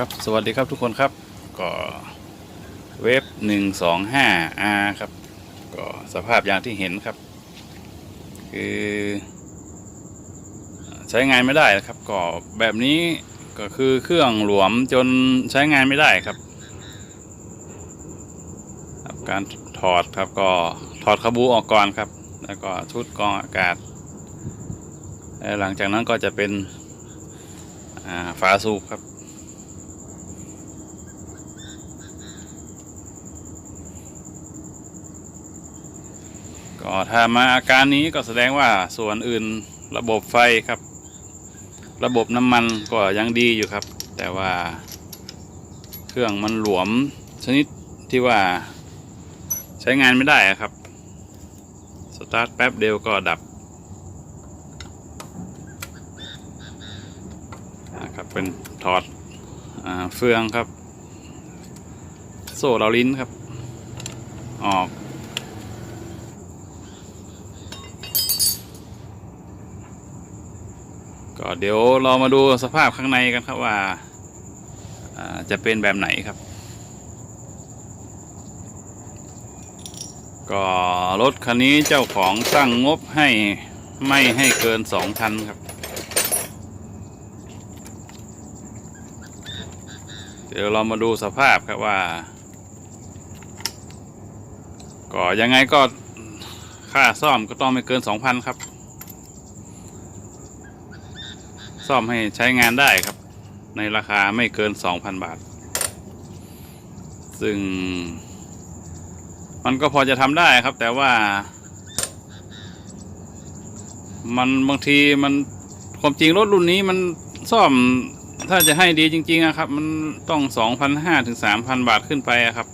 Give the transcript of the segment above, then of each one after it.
ครับสวัสดีครับทุกคนครับก็เว็บหนึ่งสองห้า R ครับ ก็สภาพอย่างที่เห็นครับ คือใช้งานไม่ได้นะครับ ก็แบบนี้ก็คือเครื่องหลวมจนใช้งานไม่ได้ครับ การถอดครับก็ถอดคาบูออกก่อนครับ แล้วก็ชุดกองอากาศหลังจากนั้นก็จะเป็นฝาสูบครับ ก็ถ้ามาอาการนี้ก็แสดงว่าส่วนอื่นระบบไฟครับ ระบบน้ำมันก็ยังดีอยู่ครับ แต่ว่าเครื่องมันหลวมชนิดที่ว่าใช้งานไม่ได้ครับ สตาร์ทแป๊บเดียวก็ดับนะครับเป็นถอดอเฟืองครับ โซ่เราลิ้นครับ ออก ก็เดี๋ยวเรามาดูสภาพข้างในกันครับว่าจะเป็นแบบไหนครับ ก็รถคันนี้เจ้าของตั้งงบให้ไม่ให้เกินสองพันครับ เดี๋ยวเรามาดูสภาพครับว่า ก็ยังไงก็ค่าซ่อมก็ต้องไม่เกินสองพันครับ ซ่อมให้ใช้งานได้ครับ ในราคาไม่เกิน 2,000 บาท ซึ่ง มันก็พอจะทำได้ครับ แต่ว่า มันบางทีมันความจริงรถรุ่นนี้มันซ่อมถ้าจะให้ดีจริงๆอะครับ มันต้อง 2,500ถึง3,000 บาทขึ้นไปครับ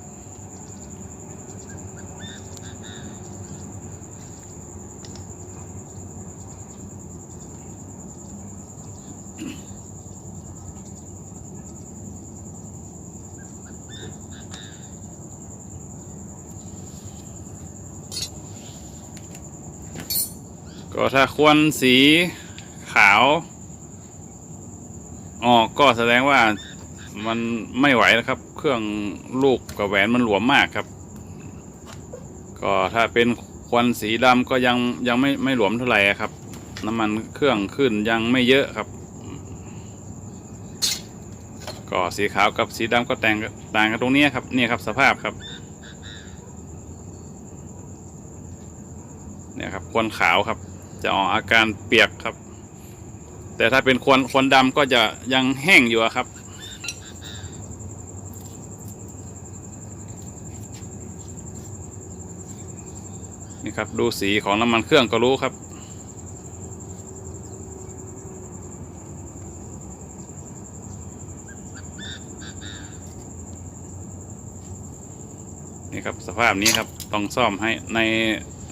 ก็ถ้าควนสีขาวออกก็แสดงว่ามันไม่ไหวแล้วครับ เครื่องลูกกับแหวนมันหลวมมากครับ ก็ถ้าเป็นควันสีดำก็ยังยังไม่ไม่หลวมเท่าไหร่ครับ น้ำมันเครื่องขึ้นยังไม่เยอะครับก็สีขาวกับสีดำก็แต่งต่างกันตรงนี้ครับนี่ครับสภาพครับเนี่ยครับควนขาวครับ จะออกอาการเปียกครับ แต่ถ้าเป็นควนควนดำก็จะยังแห้งอยู่ครับ นี่ครับดูสีของน้ำมันเครื่องก็รู้ครับนี่ครับสภาพนี้ครับต้องซ่อมให้ใน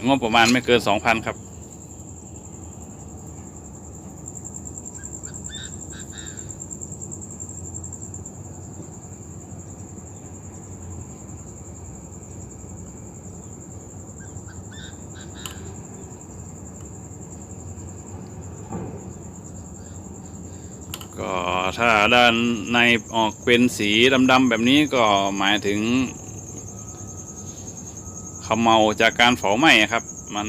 งบประมาณไม่เกินสองพันครับ ก็ ถ้าด้านในออกเป็นสีดำๆแบบนี้ก็หมายถึงขมเมาจากการเผาไหม้ครับ มัน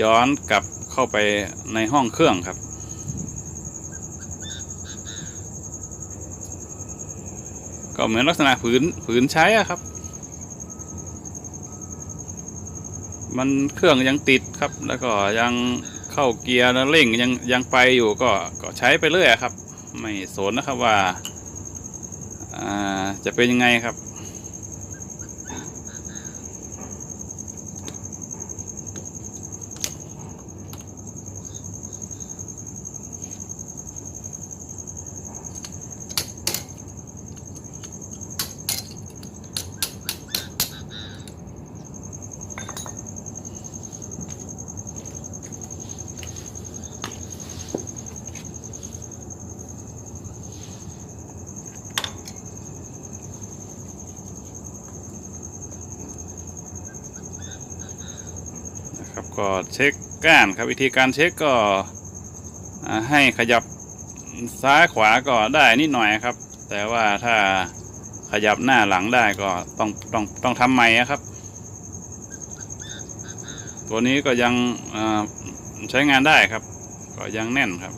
ย้อนกลับเข้าไปในห้องเครื่องครับ ก็เหมือนลักษณะผืนผืนใช้อะครับ มันเครื่องยังติดครับแล้วก็ยัง เข้าเกียร์แล้วเร่งยังยังไปอยู่ก็ก็ใช้ไปเรื่อยครับ ไม่สนนะครับว่าอ่าจะเป็นยังไงครับ ครับก็เช็คก้านครับวิธีการเช็คก็ให้ขยับซ้ายขวาก็ได้นิดหน่อยครับ แต่ว่าถ้าขยับหน้าหลังได้ก็ต้องต้องต้องทำใหม่ครับ ตัวนี้ก็ยังใช้งานได้ครับ ก็ยังแน่นครับ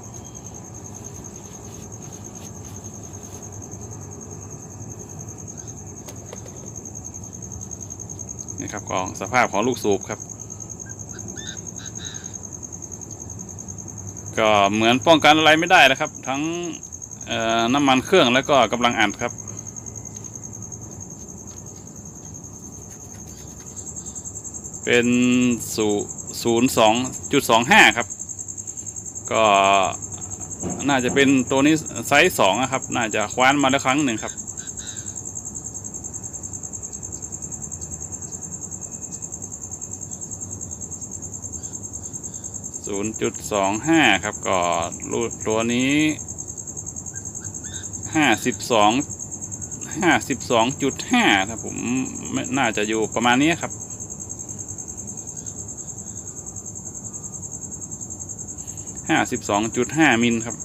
นี่ครับก็สภาพของลูกสูบครับ ก็เหมือนป้องกันอะไรไม่ได้นะครับ ทั้งน้ำมันเครื่องแล้วก็กำลังอัดครับ เป็นศูศูนย์สองจุดสองห้าครับ ก็น่าจะเป็นตัวนี้ไซส์สองนะครับ น่าจะคว้านมาแล้วครั้งหนึ่งครับ ศูนย์จุดสองห้าครับก็รูดตัวนี้ห้าสิบสองห้าสิบสองจุดห้าถ้าผมน่าจะอยู่ประมาณนี้ครับห้าสิบสองจุดห้ามิลครับ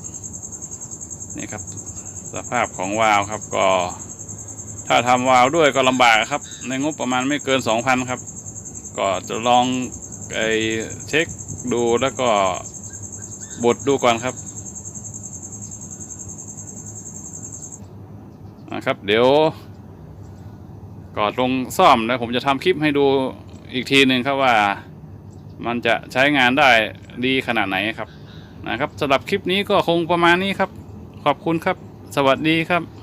นี่ครับ สภาพของวาล์วครับก็ถ้าทำวาล์วด้วยก็ลำบากครับ ในงบประมาณไม่เกินสองพันครับ ก็จะลองไอเช็ค ดูแล้วก็บดดูก่อนครับนะครับ เดี๋ยวก่อนลงซ่อมแล้วผมจะทำคลิปให้ดูอีกทีหนึ่งครับว่ามันจะใช้งานได้ดีขนาดไหนครับนะครับสำหรับคลิปนี้ก็คงประมาณนี้ครับ ขอบคุณครับ สวัสดีครับ